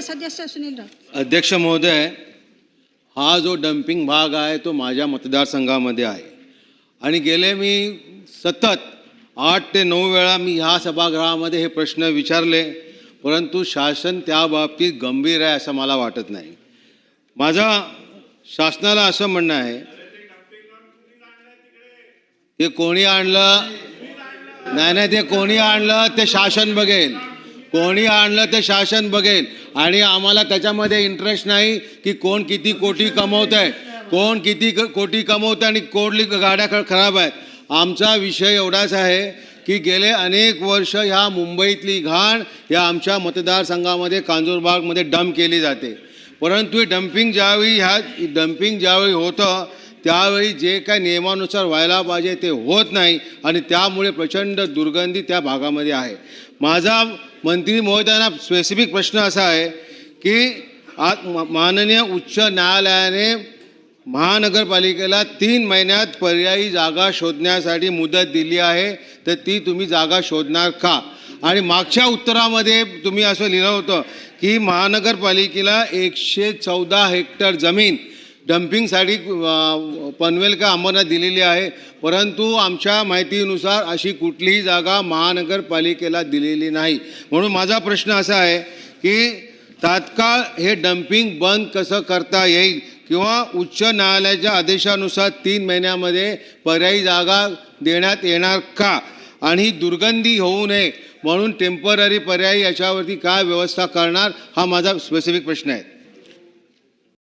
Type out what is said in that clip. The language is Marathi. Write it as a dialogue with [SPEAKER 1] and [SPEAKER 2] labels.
[SPEAKER 1] सुनील
[SPEAKER 2] अध्यक्ष महोदय हा जो डम्पिंग भाग आहे तो माझ्या मतदारसंघामध्ये आहे. आणि गेले मी सतत आठ ते नऊ वेळा मी ह्या सभागृहामध्ये हे प्रश्न विचारले परंतु शासन त्या बाबतीत गंभीर आहे असं मला वाटत नाही. माझा शासनाला असं म्हणणं आहे ते कोणी आणलं? नाही नाही ते कोणी आणलं ते शासन बघेल. कोणी आणलं ते शासन बघेल. आणि आम्हाला त्याच्यामध्ये इंटरेस्ट नाही की कोण किती कोटी कमवत आहे कोण किती क- कोटी कमवत आणि कोणली गाड्या खराब आहेत. आमचा विषय एवढाच आहे की गेले अनेक वर्ष ह्या मुंबईतली घाण या आमच्या मतदारसंघामध्ये कांजूरबागमध्ये डंप केली जाते. परंतु डम्पिंग ज्यावेळी ह्या डम्पिंग ज्यावेळी होतं त्यावेळी जे काय नियमानुसार व्हायला पाहिजे ते होत नाही आणि त्यामुळे प्रचंड दुर्गंधी त्या भागामध्ये आहे. माझा मंत्री महोदयांना स्पेसिफिक प्रश्न असा आहे की आज माननीय उच्च न्यायालयाने महानगरपालिकेला तीन महिन्यात पर्यायी जागा शोधण्यासाठी मुदत दिली आहे तर ती तुम्ही जागा शोधणार का? आणि मागच्या उत्तरामध्ये तुम्ही असं लिहिलं होतं की महानगरपालिकेला एकशे चौदा हेक्टर जमीन डम्पिंगसाठी पनवेल का आम्हाला दिलेली आहे. परंतु आमच्या माहितीनुसार अशी कुठलीही जागा महानगरपालिकेला दिलेली नाही. म्हणून माझा प्रश्न असा आहे की तात्काळ हे डम्पिंग बंद कसं करता येईल? किंवा उच्च न्यायालयाच्या आदेशानुसार तीन महिन्यामध्ये पर्यायी जागा देण्यात येणार का? आणि दुर्गंधी होऊ नये म्हणून टेंपररी पर्यायी याच्यावरती काय व्यवस्था करणार? हा माझा स्पेसिफिक प्रश्न आहे.